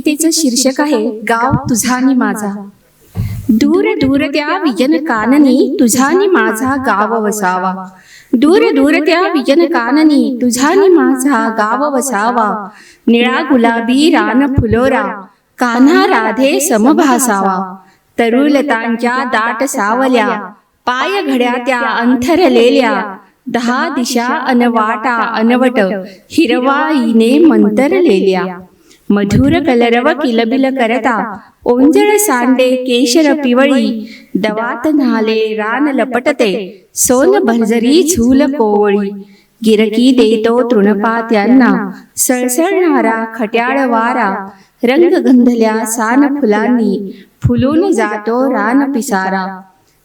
कवितेचं शीर्षक आहे गाव तुझा आणि माझा. दूर दूर त्या विजन काननी तुझा माझा गाव वसावा. दूर दूर त्या विजन काननी तुझा माझा गाव वसावा. निळा गुलाबी रान फुलोरा कान्हा राधे समभासावा तरुलतांच्या दाट सावल्या. पाय घड्या त्या अंथरलेल्या. दहा दिशा अनवाटा अनवट हिरवाईने मंतरलेल्या मधुर कलरव किलबिल करता. ओंजळ सांडे केशर पिवळी दवात न्हाले रान लपटते. सोन भरजरी झूल कोवळी. गिरकी देतो तृणपात्यांना सळसळणारा खट्याळ वारा. रंग गंधल्या सान फुलांनी. फुलून. जातो रान पिसारा.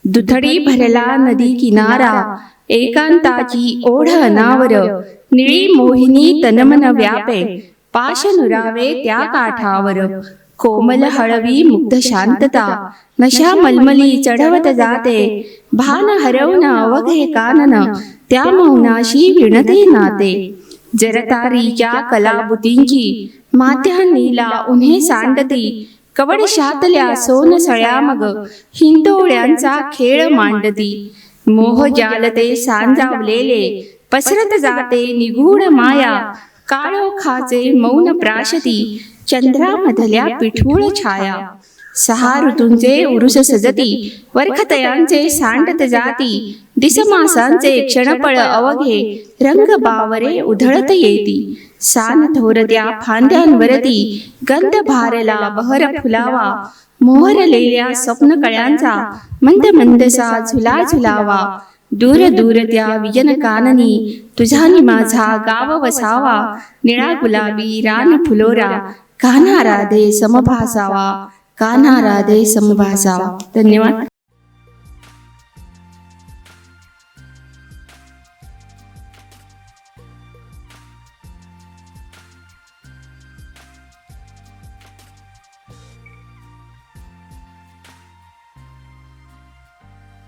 दुथडी भरला नदी किनारा. एकांताची ओढ अनावर. निळी मोहिनी तनमन व्यापे. पाश नुरावे त्या काठावर. कोमल हळवी मुग्ध शांतता. नशा मलमली चढवत जाते. भान हरवून अवघे कानन. त्या मौनाशी विणते नाते. जरतारीच्या कलाबुतींची. माथ्या नीला उन्हे सांडती. कवडशातल्या सोन सळ्या मग. हिंदोळ्यांचा खेळ मांडती. मोह जालते सांजावलेले. पसरत जाते निगूढ माया. काळोखाचे मौन प्राशती चंद्रामधल्या पिठूळ छाया. सहा ऋतूंचे उरुस सजती वरखतयांचे सांडत जाती दिसमासांचे क्षणपळ अवघे रंग बावरे उधळत येती. सान थोरत्या फांद्यांवरती गंध भारला बहर फुलावा. मोहरलेल्या स्वप्न कळ्यांचा मंद मंदसा झुला झुलावा. दूर दूर त्या विजन काननी तुझानी माझा गाव वसावा निळा गुलाबी रान फुलोरा कान्हा राधे समभासावा कान्हा राधे समभासावा धन्यवाद